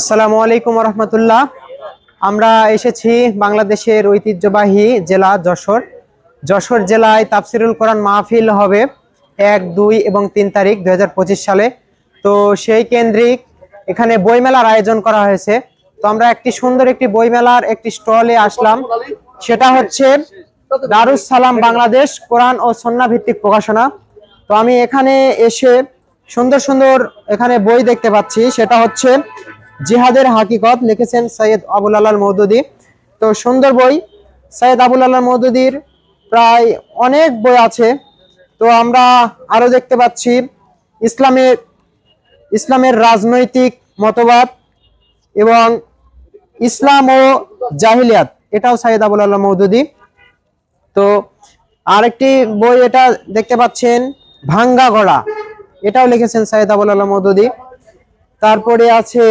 আসসালামু আলাইকুম রহমতুল্লাহ আমরা এসেছি বাংলাদেশের ঐতিহ্যবাহী জেলা যশোর। যশোর জেলায় তাফসিরুল কোরআন মাহফিল হবে এক, দুই এবং তিন তারিখ দুই সালে। তো সেই কেন্দ্রিক এখানে বইমেলার আয়োজন করা হয়েছে। তো আমরা একটি সুন্দর একটি বইমেলার একটি স্টলে আসলাম। সেটা হচ্ছে দারুস সালাম বাংলাদেশ কোরআন ও সন্না ভিত্তিক প্রকাশনা। তো আমি এখানে এসে সুন্দর সুন্দর এখানে বই দেখতে পাচ্ছি। সেটা হচ্ছে জিহাদের হাকিকত লিখেছেন সৈয়দ আবুল আলাল মৌদুদি। তো সুন্দর বই। সৈয়দ আবুল আলাল মৌদুদির প্রায় অনেক বই আছে। তো আমরা আরও দেখতে পাচ্ছি ইসলামের ইসলামের রাজনৈতিক মতবাদ এবং ইসলাম ও জাহিলিয়াত। এটাও সাইদ আবুল আল্লাহ মৌদুদি। তো আরেকটি বই এটা দেখতে পাচ্ছেন, ভাঙ্গা গড়া এটাও লিখেছেন সাইদ আবুল আল্লাহ মৌদুদি। তারপরে আছে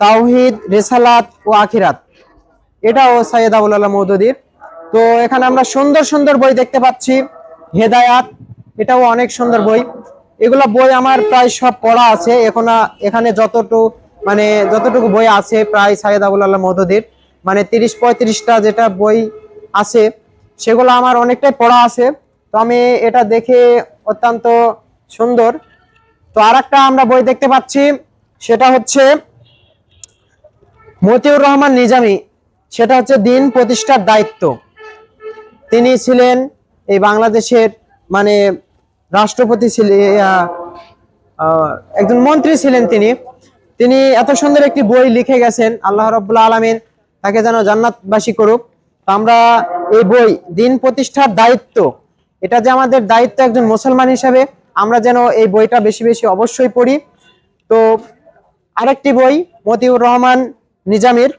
তাওহিদ, রেসালাত ও আখিরাত। এটাও সাইয়েদ আবুল আল্লাহ মৌদুদির। তো এখানে আমরা সুন্দর সুন্দর বই দেখতে পাচ্ছি। হেদায়াত, এটাও অনেক সুন্দর বই। এগুলো বই আমার প্রায় সব পড়া আছে। এখন, এখানে যতটুকু মানে যতটুকু বই আছে প্রায় সাইয়েদ আবুল আল্লাহ মৌদুদির। মানে তিরিশ পঁয়ত্রিশটা যেটা বই আছে, সেগুলো আমার অনেকটাই পড়া আছে। তো আমি এটা দেখে অত্যন্ত সুন্দর। তো আর আমরা বই দেখতে পাচ্ছি, সেটা হচ্ছে মতিউর রহমান নিজামী, সেটা হচ্ছে দিন প্রতিষ্ঠার দায়িত্ব। তিনি ছিলেন এই বাংলাদেশের মানে রাষ্ট্রপতি ছিলেন একজন মন্ত্রী ছিলেন তিনি। তিনি এত সুন্দর একটি বই লিখে গেছেন, আল্লাহ রব্বুল্লা আলমিন তাকে যেন জান্নাতবাসী করুক। তো আমরা এই বই, দিন প্রতিষ্ঠার দায়িত্ব, এটা যে আমাদের দায়িত্ব একজন মুসলমান হিসাবে, আমরা যেন এই বইটা বেশি বেশি অবশ্যই পড়ি। তো আরেকটি বই, মতিউর রহমান নিজামের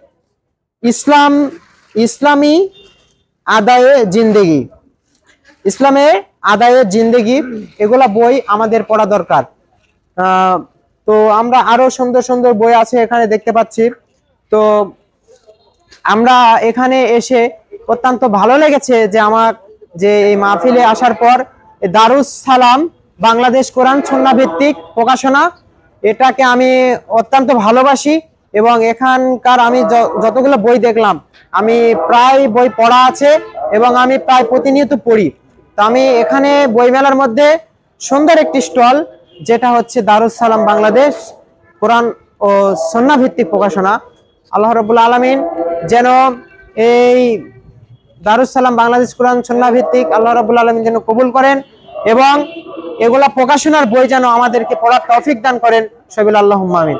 ইসলাম, ইসলামী আদায়ে জিন্দেগি। ইসলামে আদায়ে জিন্দেগি, এগুলা বই আমাদের পড়া দরকার। তো আমরা আরও সুন্দর সুন্দর বই আছে এখানে দেখতে পাচ্ছি। তো আমরা এখানে এসে অত্যন্ত ভালো লেগেছে যে আমার, যে এই মাহফিলে আসার পর দারুস সালাম, বাংলাদেশ কোরআন সন্না ভিত্তিক প্রকাশনা, এটাকে আমি অত্যন্ত ভালোবাসি। এবং এখানকার আমি যতগুলো বই দেখলাম, আমি প্রায় বই পড়া আছে এবং আমি প্রায় প্রতিনিয়ত পড়ি। তো আমি এখানে বইমেলার মধ্যে সুন্দর একটি স্টল, যেটা হচ্ছে দারুস সালাম বাংলাদেশ, কোরআন ও সন্না ভিত্তিক প্রকাশনা। আল্লাহ রবুল্লা আলমিন যেন এই দারুস সালাম বাংলাদেশ কোরআন সন্না ভিত্তিক আল্লাহ রাবুল আলমিন যেন কবুল করেন এবং এগুলা প্রকাশনার বই যেন আমাদেরকে পড়ার টফিক দান করেন, সবিল আল্লাহ আমিন।